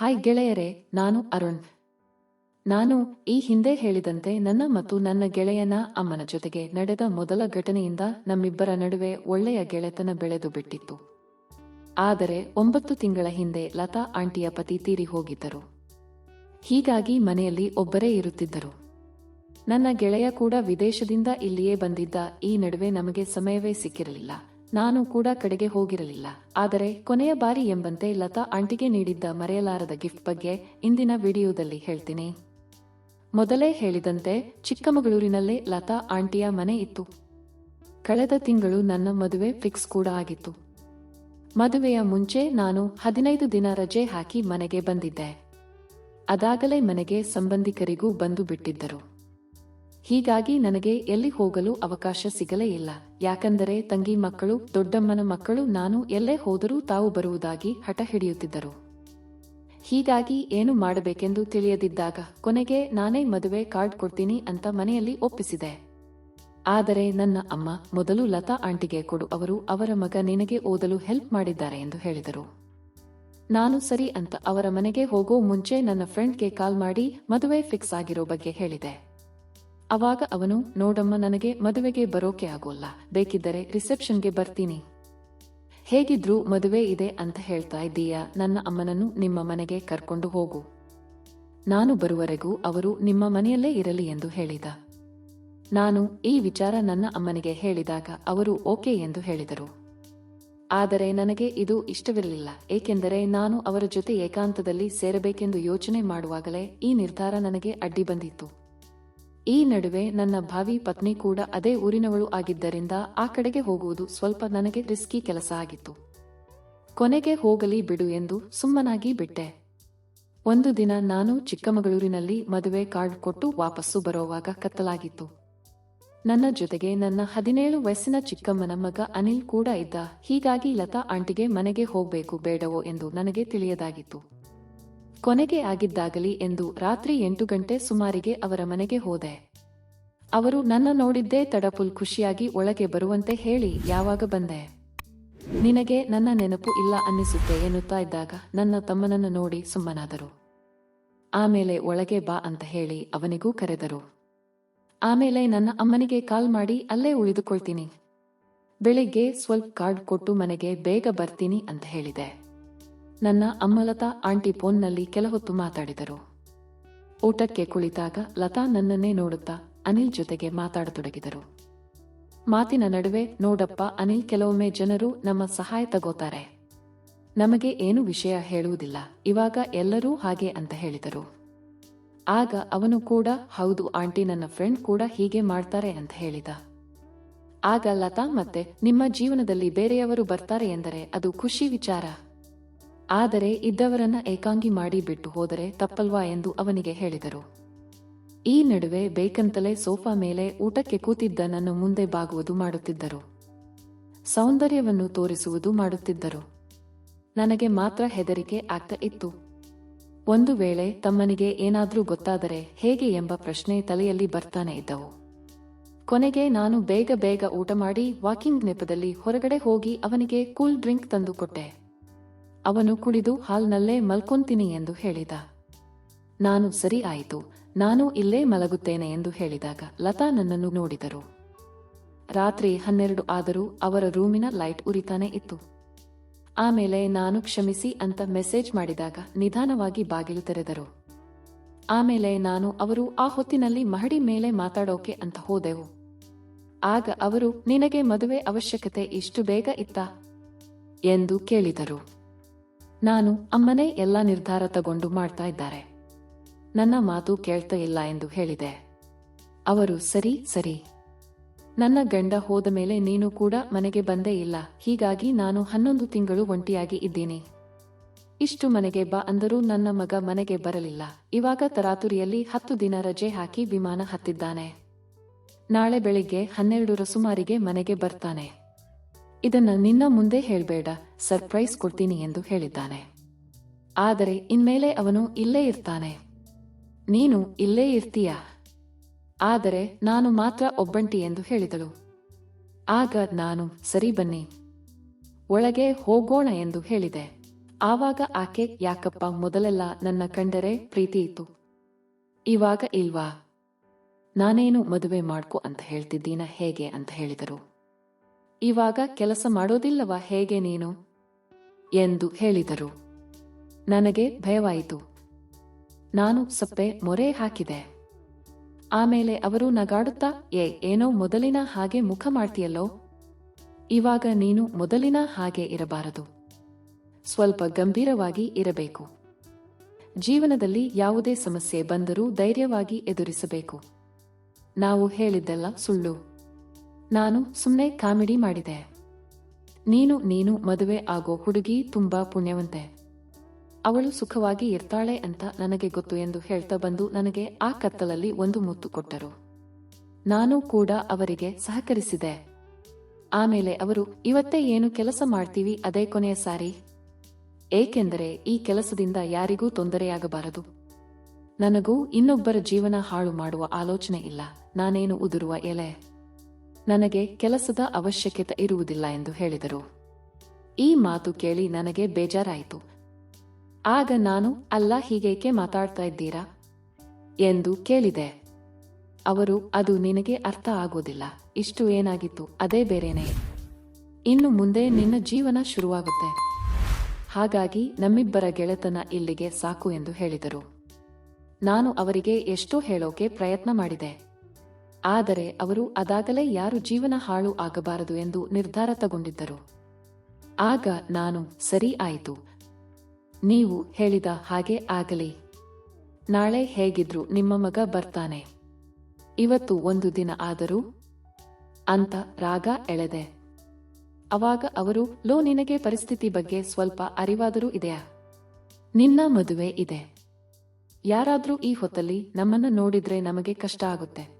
Hi ಗೆಳೆಯರೇ, ನಾನು ಅರುಣ್. ನಾನು ಈ ಹಿಂದೆ ಹೇಳಿದಂತೆ ನನ್ನ ಮತ್ತು ನನ್ನ ಗೆಳೆಯನ ಅಮ್ಮನ ಜೊತೆಗೆ ನಡೆದ ಮೊದಲ ಘಟನೆಯಿಂದ ನಮ್ಮಿಬ್ಬರ ನಡುವೆ ಒಳ್ಳೆಯ ಗೆಳೆತನ ಬೆಳೆದು ಬಿಟ್ಟಿತ್ತು. ಆದರೆ ಒಂಬತ್ತು ತಿಂಗಳ ಹಿಂದೆ ಲತಾ ಆಂಟಿಯ ಪತಿ ತೀರಿ ಹೋಗಿದ್ದರು. ಹೀಗಾಗಿ ಮನೆಯಲ್ಲಿ ಒಬ್ಬರೇ ಇರುತ್ತಿದ್ದರು. ನನ್ನ ಗೆಳೆಯ ಕೂಡ ವಿದೇಶದಿಂದ ಇಲ್ಲಿಯೇ ಬಂದಿದ್ದ ಈ ನಡುವೆ ನಮಗೆ ಸಮಯವೇ ಸಿಕ್ಕಿರಲಿಲ್ಲ. ನಾನು ಕೂಡ ಕಡೆಗೆ ಹೋಗಿರಲಿಲ್ಲ. ಆದರೆ ಕೊನೆಯ ಬಾರಿ ಎಂಬಂತೆ ಲತಾ ಆಂಟಿಗೆ ನೀಡಿದ್ದ ಮರೆಯಲಾರದ ಗಿಫ್ಟ್ ಬಗ್ಗೆ ಇಂದಿನ ವಿಡಿಯೋದಲ್ಲಿ ಹೇಳ್ತೀನಿ. ಮೊದಲೇ ಹೇಳಿದಂತೆ ಚಿಕ್ಕಮಗಳೂರಿನಲ್ಲೇ ಲತಾ ಆಂಟಿಯ ಮನೆ ಇತ್ತು. ಕಳೆದ ತಿಂಗಳು ನನ್ನ ಮದುವೆ ಫಿಕ್ಸ್ ಕೂಡ ಆಗಿತ್ತು. ಮದುವೆಯ ಮುಂಚೆ ನಾನು ಹದಿನೈದು ದಿನ ರಜೆ ಹಾಕಿ ಮನೆಗೆ ಬಂದಿದ್ದೆ. ಅದಾಗಲೇ ಮನೆಗೆ ಸಂಬಂಧಿಕರಿಗೂ ಬಂದು ಬಿಟ್ಟಿದ್ದರು. ಹೀಗಾಗಿ ನನಗೆ ಎಲ್ಲಿ ಹೋಗಲು ಅವಕಾಶ ಸಿಗಲೇ ಇಲ್ಲ. ಯಾಕಂದರೆ ತಂಗಿ ಮಕ್ಕಳು, ದೊಡ್ಡಮ್ಮನ ಮಕ್ಕಳು ನಾನು ಎಲ್ಲೇ ಹೋದರೂ ತಾವು ಬರುವುದಾಗಿ ಹಠ ಹಿಡಿಯುತ್ತಿದ್ದರು. ಹೀಗಾಗಿ ಏನು ಮಾಡಬೇಕೆಂದು ತಿಳಿಯದಿದ್ದಾಗ ಕೊನೆಗೆ ನಾನೇ ಮದುವೆ ಕಾರ್ಡ್ ಕೊಡ್ತೀನಿ ಅಂತ ಮನೆಯಲ್ಲಿ ಒಪ್ಪಿಸಿದೆ. ಆದರೆ ನನ್ನ ಅಮ್ಮ ಮೊದಲು ಲತಾ ಆಂಟಿಗೆ ಕೊಡು, ಅವರು ಅವರ ಮಗ ನಿನಗೆ ಓದಲು ಹೆಲ್ಪ್ ಮಾಡಿದ್ದಾರೆ ಎಂದು ಹೇಳಿದರು. ನಾನು ಸರಿ ಅಂತ ಅವರ ಮನೆಗೆ ಹೋಗೋ ಮುಂಚೆ ನನ್ನ ಫ್ರೆಂಡ್ಗೆ ಕಾಲ್ ಮಾಡಿ ಮದುವೆ ಫಿಕ್ಸ್ ಆಗಿರೋ ಬಗ್ಗೆ ಹೇಳಿದೆ. ಅವಾಗ ಅವನು, ನೋಡಮ್ಮ, ನನಗೆ ಮದುವೆಗೆ ಬರೋಕೆ ಆಗೋಲ್ಲ, ಬೇಕಿದ್ದರೆ ರಿಸೆಪ್ಷನ್ಗೆ ಬರ್ತೀನಿ. ಹೇಗಿದ್ರೂ ಮದುವೆ ಇದೆ ಅಂತ ಹೇಳ್ತಾ ಇದ್ದೀಯಾ, ನನ್ನ ಅಮ್ಮನನ್ನು ನಿಮ್ಮ ಮನೆಗೆ ಕರ್ಕೊಂಡು ಹೋಗು. ನಾನು ಬರುವರೆಗೂ ಅವರು ನಿಮ್ಮ ಮನೆಯಲ್ಲೇ ಇರಲಿ ಎಂದು ಹೇಳಿದ. ನಾನು ಈ ವಿಚಾರ ನನ್ನ ಅಮ್ಮನಿಗೆ ಹೇಳಿದಾಗ ಅವರು ಓಕೆ ಎಂದು ಹೇಳಿದರು. ಆದರೆ ನನಗೆ ಇದು ಇಷ್ಟವಿರಲಿಲ್ಲ, ಏಕೆಂದರೆ ನಾನು ಅವರ ಜೊತೆ ಏಕಾಂತದಲ್ಲಿ ಸೇರಬೇಕೆಂದು ಯೋಚನೆ ಮಾಡುವಾಗಲೇ ಈ ನಿರ್ಧಾರ ನನಗೆ ಅಡ್ಡಿ ಬಂದಿತ್ತು. ಈ ನಡುವೆ ನನ್ನ ಭಾವಿ ಪತ್ನಿ ಕೂಡ ಅದೇ ಊರಿನವಳು ಆಗಿದ್ದರಿಂದ ಆ ಕಡೆಗೆ ಹೋಗುವುದು ಸ್ವಲ್ಪ ನನಗೆ ರಿಸ್ಕಿ ಕೆಲಸ ಆಗಿತ್ತು. ಕೊನೆಗೆ ಹೋಗಲಿ ಬಿಡು ಎಂದು ಸುಮ್ಮನಾಗಿ ಬಿಟ್ಟೆ. ಒಂದು ದಿನ ನಾನು ಚಿಕ್ಕಮಗಳೂರಿನಲ್ಲಿ ಮದುವೆ ಕಾರ್ಡ್ ಕೊಟ್ಟು ವಾಪಸ್ಸು ಬರೋವಾಗ ಕತ್ತಲಾಗಿತ್ತು. ನನ್ನ ಜೊತೆಗೆ ನನ್ನ ಹದಿನೇಳು ವಯಸ್ಸಿನ ಚಿಕ್ಕಮ್ಮನ ಮಗ ಅನಿಲ್ ಕೂಡ ಇದ್ದ. ಹೀಗಾಗಿ ಲತಾ ಆಂಟಿಗೆ ಮನೆಗೆ ಹೋಗಬೇಕು ಬೇಡವೋ ಎಂದು ನನಗೆ ತಿಳಿಯದಾಗಿತ್ತು. ಕೊನೆಗೆ ಆಗಿದ್ದಾಗಲಿ ಎಂದು ರಾತ್ರಿ ಎಂಟು ಗಂಟೆ ಸುಮಾರಿಗೆ ಅವರ ಮನೆಗೆ ಹೋದೆ. ಅವರು ನನ್ನ ನೋಡಿದ್ದೇ ತಡಪುಲ್ ಖುಷಿಯಾಗಿ ಒಳಗೆ ಬರುವಂತೆ ಹೇಳಿ, ಯಾವಾಗ ಬಂದೆ? ನಿನಗೆ ನನ್ನ ನೆನಪು ಇಲ್ಲ ಅನ್ನಿಸುತ್ತೆ ಎನ್ನುತ್ತಾ ಇದ್ದಾಗ ನನ್ನ ತಮ್ಮನನ್ನು ನೋಡಿ ಸುಮ್ಮನಾದರು. ಆಮೇಲೆ ಒಳಗೆ ಬಾ ಅಂತ ಹೇಳಿ ಅವನಿಗೂ ಕರೆದರು. ಆಮೇಲೆ ನನ್ನ ಅಮ್ಮನಿಗೆ ಕಾಲ್ ಮಾಡಿ, ಅಲ್ಲೇ ಉಳಿದುಕೊಳ್ತೀನಿ. ಬೆಳಿಗ್ಗೆ ಸ್ವಲ್ಪ ಕಾರ್ಡ್ ಕೊಟ್ಟು ಮನೆಗೆ ಬೇಗ ಬರ್ತೀನಿ ಅಂತ ಹೇಳಿದೆ. ನನ್ನ ಅಮ್ಮಲತಾ ಆಂಟಿ ಫೋನ್ನಲ್ಲಿ ಕೆಲ ಹೊತ್ತು ಮಾತಾಡಿದರು. ಊಟಕ್ಕೆ ಕುಳಿತಾಗ ಲತಾ ನನ್ನನ್ನೇ ನೋಡುತ್ತಾ ಅನಿಲ್ ಜೊತೆಗೆ ಮಾತಾಡತೊಡಗಿದರು. ಮಾತಿನ ನಡುವೆ, ನೋಡಪ್ಪ, ಅನಿಲ್ ಕೆಲವೊಮ್ಮೆ ಜನರು ನಮ್ಮ ಸಹಾಯ ತಗೋತಾರೆ. ನಮಗೆ ಏನು ವಿಷಯ ಹೇಳುವುದಿಲ್ಲ, ಇವಾಗ ಎಲ್ಲರೂ ಹಾಗೆ ಅಂತ ಹೇಳಿದರು. ಆಗ ಅವನು ಕೂಡ, ಹೌದು, ಆಂಟಿ ನನ್ನ ಫ್ರೆಂಡ್ ಕೂಡ ಹೀಗೆ ಮಾಡ್ತಾರೆ ಅಂತ ಹೇಳಿದ. ಆಗ ಲತಾ ಮತ್ತೆ, ನಿಮ್ಮ ಜೀವನದಲ್ಲಿ ಬೇರೆಯವರು ಬರ್ತಾರೆ ಎಂದರೆ ಅದು ಖುಷಿ ವಿಚಾರ. ಆದರೆ ಇದ್ದವರನ್ನ ಏಕಾಂಗಿ ಮಾಡಿ ಬಿಟ್ಟು ಹೋದರೆ ತಪ್ಪಲ್ವಾ? ಎಂದು ಅವನಿಗೆ ಹೇಳಿದರು. ಈ ನಡುವೆ ಬೇಕಂತಲೇ ಸೋಫಾ ಮೇಲೆ ಊಟಕ್ಕೆ ಕೂತಿದ್ದ ನನ್ನ ಮುಂದೆ ಬಾಗುವುದು ಮಾಡುತ್ತಿದ್ದರು. ಸೌಂದರ್ಯವನ್ನು ತೋರಿಸುವುದು ಮಾಡುತ್ತಿದ್ದರು. ನನಗೆ ಮಾತ್ರ ಹೆದರಿಕೆ ಆಗ್ತಾ ಇತ್ತು. ಒಂದು ವೇಳೆ ತಮ್ಮನಿಗೆ ಏನಾದರೂ ಗೊತ್ತಾದರೆ ಹೇಗೆ ಎಂಬ ಪ್ರಶ್ನೆ ತಲೆಯಲ್ಲಿ ಬರ್ತಾನೆ ಇದ್ದವು. ಕೊನೆಗೆ ನಾನು ಬೇಗ ಬೇಗ ಊಟ ಮಾಡಿ ವಾಕಿಂಗ್ ನೆಪದಲ್ಲಿ ಹೊರಗಡೆ ಹೋಗಿ ಅವನಿಗೆ ಕೂಲ್ ಡ್ರಿಂಕ್ ತಂದು ಕೊಟ್ಟೆ. ಅವನು ಕುಡಿದು ಹಾಲ್ನಲ್ಲೇ ಮಲ್ಕೊಂತೀನಿ ಎಂದು ಹೇಳಿದ. ನಾನು ಸರಿ ಆಯಿತು. ನಾನು ಇಲ್ಲೇ ಮಲಗುತ್ತೇನೆ ಎಂದು ಹೇಳಿದಾಗ ಲತಾ ನನ್ನನ್ನು ನೋಡಿದರು. ರಾತ್ರಿ ಹನ್ನೆರಡು ಆದರೂ ಅವರ ರೂಮಿನ ಲೈಟ್ ಉರಿತಾನೆ ಇತ್ತು. ಆಮೇಲೆ ನಾನು ಕ್ಷಮಿಸಿ ಅಂತ ಮೆಸೇಜ್ ಮಾಡಿದಾಗ ನಿಧಾನವಾಗಿ ಬಾಗಿಲು ತೆರೆದರು. ಆಮೇಲೆ ನಾನು ಅವರು ಆ ಹೊತ್ತಿನಲ್ಲಿ ಮಹಡಿ ಮೇಲೆ ಮಾತಾಡೋಕೆ ಅಂತ ಹೋದೆವು. ಆಗ ಅವರು, ನಿನಗೆ ಮದುವೆ ಅವಶ್ಯಕತೆ ಇಷ್ಟು ಬೇಗ ಇತ್ತ? ಎಂದು ಕೇಳಿದರು. ನಾನು, ಅಮ್ಮನೇ ಎಲ್ಲ ನಿರ್ಧಾರ ತಗೊಂಡು ಮಾಡ್ತಾ ಇದ್ದಾರೆ. ನನ್ನ ಮಾತು ಕೇಳ್ತಾ ಇಲ್ಲ ಎಂದು ಹೇಳಿದೆ. ಅವರು, ಸರಿ ಸರಿ. ನನ್ನ ಗಂಡ ಹೋದ ಮೇಲೆ ನೀನು ಕೂಡ ಮನೆಗೆ ಬಂದೇ ಇಲ್ಲ. ಹೀಗಾಗಿ ನಾನು ಹನ್ನೊಂದು ತಿಂಗಳು ಒಂಟಿಯಾಗಿ ಇದ್ದೀನಿ. ಇಷ್ಟು ಮನೆಗೆ ಬಾ ಅಂದರೂ ನನ್ನ ಮಗ ಮನೆಗೆ ಬರಲಿಲ್ಲ. ಇವಾಗ ತರಾತುರಿಯಲ್ಲಿ ಹತ್ತು ದಿನ ರಜೆ ಹಾಕಿ ವಿಮಾನ ಹತ್ತಿದ್ದಾನೆ. ನಾಳೆ ಬೆಳಿಗ್ಗೆ ಹನ್ನೆರಡರ ಸುಮಾರಿಗೆ ಮನೆಗೆ ಬರ್ತಾನೆ. ಇದನ್ನ ನಿನ್ನ ಮುಂದೆ ಹೇಳಬೇಡ. ಸರ್ಪ್ರೈಸ್ ಕೊಡ್ತೀನಿ ಎಂದು ಹೇಳಿದ್ದಾನೆ. ಆದರೆ, ಇನ್ಮೇಲೆ ಅವನು ಇಲ್ಲೇ ಇರ್ತಾನೆ. ನೀನು ಇಲ್ಲೇ ಇರ್ತೀಯಾ? ಆದರೆ ನಾನು ಮಾತ್ರ ಒಬ್ಬಂಟಿ ಎಂದು ಹೇಳಿದಳು. ಆಗ ನಾನು, ಸರಿ ಬನ್ನಿ. ಒಳಗೆ ಹೋಗೋಣ ಎಂದು ಹೇಳಿದೆ. ಆವಾಗ ಆಕೆ, ಯಾಕಪ್ಪ ಮೊದಲೆಲ್ಲ ನನ್ನ ಕಂಡರೆ ಪ್ರೀತಿ ಇತ್ತು. ಇವಾಗ ಇಲ್ವಾ? ನಾನೇನು ಮದುವೆ ಮಾಡ್ಕೊ ಅಂತ ಹೇಳ್ತಿದ್ದೀನ ಹೇಗೆ ಅಂತ ಹೇಳಿದರು. ಇವಾಗ ಕೆಲಸ ಮಾಡೋದಿಲ್ಲವಾ ಹೇಗೆ ನೀನು? ಎಂದು ಹೇಳಿದರು. ನನಗೆ ಭಯವಾಯಿತು. ನಾನು ಸಪ್ಪೆ ಮೊರೆ ಹಾಕಿದೆ. ಆಮೇಲೆ ಅವರು ನಗಾಡುತ್ತಾ, ಏ, ಏನೋ ಮೊದಲಿನ ಹಾಗೆ ಮುಖ ಮಾಡ್ತೀಯಲ್ಲೋ? ಇವಾಗ ನೀನು ಮೊದಲಿನ ಹಾಗೆ ಇರಬಾರದು. ಸ್ವಲ್ಪ ಗಂಭೀರವಾಗಿ ಇರಬೇಕು. ಜೀವನದಲ್ಲಿ ಯಾವುದೇ ಸಮಸ್ಯೆ ಬಂದರೂ ಧೈರ್ಯವಾಗಿ ಎದುರಿಸಬೇಕು. ನಾವು ಹೇಳಿದ್ದೆಲ್ಲ ಸುಳ್ಳು. ನಾನು ಸುಮ್ಮನೆ ಕಾಮಿಡಿ ಮಾಡಿದೆ. ನೀನು ನೀನು ಮದುವೆ ಆಗೋ ಹುಡುಗಿ ತುಂಬಾ ಪುಣ್ಯವಂತೆ. ಅವಳು ಸುಖವಾಗಿ ಇರ್ತಾಳೆ ಅಂತ ನನಗೆ ಗೊತ್ತು ಎಂದು ಹೇಳ್ತಾ ಬಂದು ನನಗೆ ಆ ಕತ್ತಲಲ್ಲಿ ಒಂದು ಮುತ್ತು ಕೊಟ್ಟರು. ನಾನು ಕೂಡ ಅವರಿಗೆ ಸಹಕರಿಸಿದೆ. ಆಮೇಲೆ ಅವರು, ಇವತ್ತೇ ಏನು ಕೆಲಸ ಮಾಡ್ತೀವಿ ಅದೇ ಕೊನೆಯ ಸಾರಿ. ಏಕೆಂದರೆ ಈ ಕೆಲಸದಿಂದ ಯಾರಿಗೂ ತೊಂದರೆಯಾಗಬಾರದು. ನನಗೂ ಇನ್ನೊಬ್ಬರ ಜೀವನ ಹಾಳು ಮಾಡುವ ಆಲೋಚನೆ ಇಲ್ಲ. ನಾನೇನು ಉದುರುವ ಎಲೆ? ನನಗೆ ಕೆಲಸದ ಅವಶ್ಯಕತೆ ಇರುವುದಿಲ್ಲ ಎಂದು ಹೇಳಿದರು. ಈ ಮಾತು ಕೇಳಿ ನನಗೆ ಬೇಜಾರಾಯಿತು. ಆಗ ನಾನು ಅಲ್ಲ ಹೀಗೇಕೆ ಮಾತಾಡ್ತಾ ಇದ್ದೀರಾ? ಎಂದು ಕೇಳಿದೆ. ಅವರು, ಅದು ನಿನಗೆ ಅರ್ಥ ಆಗೋದಿಲ್ಲ. ಇಷ್ಟು ಏನಾಗಿತ್ತು? ಅದೇ ಬೇರೆನೆ. ಇನ್ನು ಮುಂದೆ ನಿನ್ನ ಜೀವನ ಶುರುವಾಗುತ್ತೆ. ಹಾಗಾಗಿ ನಮ್ಮಿಬ್ಬರ ಗೆಳೆತನ ಇಲ್ಲಿಗೆ ಸಾಕು ಎಂದು ಹೇಳಿದರು. ನಾನು ಅವರಿಗೆ ಎಷ್ಟೋ ಹೇಳೋಕೆ ಪ್ರಯತ್ನ ಮಾಡಿದೆ. ಆದರೆ ಅವರು ಅದಾಗಲೇ ಯಾರು ಜೀವನ ಹಾಳು ಆಗಬಾರದು ಎಂದು ನಿರ್ಧಾರ ತಗೊಂಡಿದ್ದರು. ಆಗ ನಾನು, ಸರಿ ಆಯಿತು. ನೀವು ಹೇಳಿದ ಹಾಗೆ ಆಗಲಿ. ನಾಳೆ ಹೇಗಿದ್ರು ನಿಮ್ಮ ಮಗ ಬರ್ತಾನೆ. ಇವತ್ತು ಒಂದು ದಿನ ಆದರೂ? ಅಂತ ರಾಗ ಎಳೆದೆ. ಅವಾಗ ಅವರು, ಲೋ, ನಿನಗೆ ಪರಿಸ್ಥಿತಿ ಬಗ್ಗೆ ಸ್ವಲ್ಪ ಅರಿವಾದರೂ ಇದೆಯಾ? ನಿನ್ನ ಮದುವೆ ಇದೆ. ಯಾರಾದರೂ ಈ ಹೊತ್ತಲ್ಲಿ ನಮ್ಮನ್ನ ನೋಡಿದ್ರೆ ನಮಗೆ ಕಷ್ಟ ಆಗುತ್ತೆ.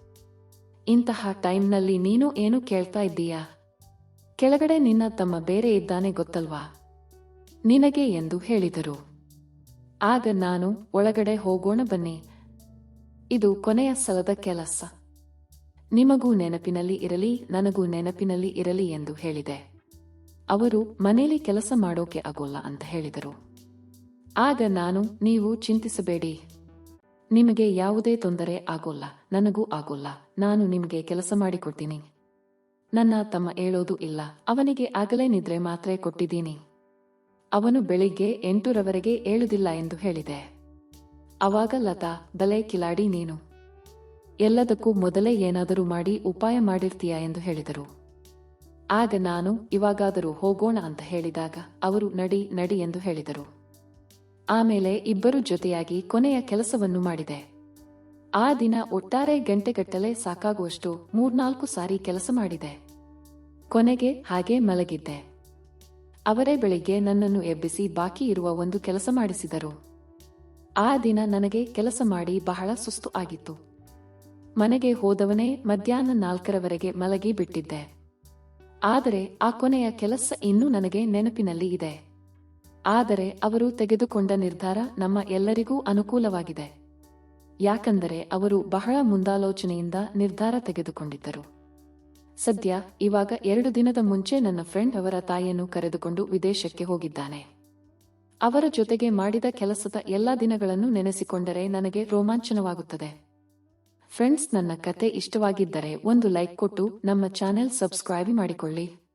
ಇಂತಹ ಟೈಮ್ನಲ್ಲಿ ನೀನು ಏನು ಕೇಳ್ತಾ ಇದ್ದೀಯಾ? ಕೆಳಗಡೆ ನಿನ್ನ ತಮ್ಮ ಬೇರೆ ಇದ್ದಾನೆ ಗೊತ್ತಲ್ವಾ? ನಿನಗೆ ಎಂದು ಹೇಳಿದರು. ಆಗ ನಾನು ಒಳಗಡೆ ಹೋಗೋಣ ಬನ್ನಿ. ಇದು ಕೊನೆಯ ಸಲದ ಕೆಲಸ. ನಿಮಗೂ ನೆನಪಿನಲ್ಲಿ ಇರಲಿ, ನನಗೂ ನೆನಪಿನಲ್ಲಿ ಇರಲಿ ಎಂದು ಹೇಳಿದೆ. ಅವರು ಮನೇಲಿ ಕೆಲಸ ಮಾಡೋಕೆ ಆಗೋಲ್ಲ ಅಂತ ಹೇಳಿದರು. ಆಗ ನಾನು, ನೀವು ಚಿಂತಿಸಬೇಡಿ. ನಿಮಗೆ ಯಾವುದೇ ತೊಂದರೆ ಆಗೋಲ್ಲ, ನನಗೂ ಆಗೋಲ್ಲ, ನಾನು ನಿಮಗೆ ಕೆಲಸ ಮಾಡಿಕೊಡ್ತೀನಿ. ನನ್ನ ತಮ್ಮ ಹೇಳೋದು ಇಲ್ಲ, ಅವನಿಗೆ ಆಗಲೇ ನಿದ್ರೆ ಮಾತ್ರೆ ಕೊಟ್ಟಿದ್ದೀನಿ. ಅವನು ಬೆಳಿಗ್ಗೆ ಎಂಟರವರೆಗೆ ಏಳುದಿಲ್ಲ ಎಂದು ಹೇಳಿದೆ. ಅವಾಗ ಲತಾ ಬಲೆ ಕಿಲಾಡಿ ನೀನು. ಎಲ್ಲದಕ್ಕೂ ಮೊದಲೇ ಏನಾದರೂ ಮಾಡಿ ಉಪಾಯ ಮಾಡಿರ್ತೀಯ ಎಂದು ಹೇಳಿದರು. ಆಗ ನಾನು, ಇವಾಗಾದರೂ ಹೋಗೋಣ ಅಂತ ಹೇಳಿದಾಗ ಅವರು, ನಡಿ ನಡಿ ಎಂದು ಹೇಳಿದರು. ಆಮೇಲೆ ಇಬ್ಬರು ಜೊತೆಯಾಗಿ ಕೊನೆಯ ಕೆಲಸವನ್ನು ಮಾಡಿದೆ. ಆ ದಿನ ಒಟ್ಟಾರೆ ಗಂಟೆಗಟ್ಟಲೆ ಸಾಕಾಗುವಷ್ಟು ಮೂರ್ನಾಲ್ಕು ಸಾರಿ ಕೆಲಸ ಮಾಡಿದೆ. ಕೊನೆಗೆ ಹಾಗೆ ಮಲಗಿದ್ದೆ. ಅವರೇ ಬೆಳಿಗ್ಗೆ ನನ್ನನ್ನು ಎಬ್ಬಿಸಿ ಬಾಕಿ ಇರುವ ಒಂದು ಕೆಲಸ ಮಾಡಿಸಿದರು. ಆ ದಿನ ನನಗೆ ಕೆಲಸ ಮಾಡಿ ಬಹಳ ಸುಸ್ತು ಆಗಿತ್ತು. ಮನೆಗೆ ಹೋದವನೇ ಮಧ್ಯಾಹ್ನ ನಾಲ್ಕರವರೆಗೆ ಮಲಗಿ ಬಿಟ್ಟಿದ್ದೆ. ಆದರೆ ಆ ಕೊನೆಯ ಕೆಲಸ ಇನ್ನೂ ನನಗೆ ನೆನಪಿನಲ್ಲಿ ಇದೆ. ಆದರೆ ಅವರು ತೆಗೆದುಕೊಂಡ ನಿರ್ಧಾರ ನಮ್ಮ ಎಲ್ಲರಿಗೂ ಅನುಕೂಲವಾಗಿದೆ. ಯಾಕಂದರೆ ಅವರು ಬಹಳ ಮುಂದಾಲೋಚನೆಯಿಂದ ನಿರ್ಧಾರ ತೆಗೆದುಕೊಂಡಿದ್ದರು. ಸದ್ಯ ಇವಾಗ ಎರಡು ದಿನದ ಮುಂಚೆ ನನ್ನ ಫ್ರೆಂಡ್ ಅವರ ತಾಯಿಯನ್ನು ಕರೆದುಕೊಂಡು ವಿದೇಶಕ್ಕೆ ಹೋಗಿದ್ದಾನೆ. ಅವರ ಜೊತೆಗೆ ಮಾಡಿದ ಕೆಲಸದ ಎಲ್ಲಾ ದಿನಗಳನ್ನು ನೆನೆಸಿಕೊಂಡರೆ ನನಗೆ ರೋಮಾಂಚನವಾಗುತ್ತದೆ. ಫ್ರೆಂಡ್ಸ್, ನನ್ನ ಕತೆ ಇಷ್ಟವಾಗಿದ್ದರೆ ಒಂದು ಲೈಕ್ ಕೊಟ್ಟು ನಮ್ಮ ಚಾನೆಲ್ ಸಬ್ಸ್ಕ್ರೈಬ್ ಮಾಡಿಕೊಳ್ಳಿ.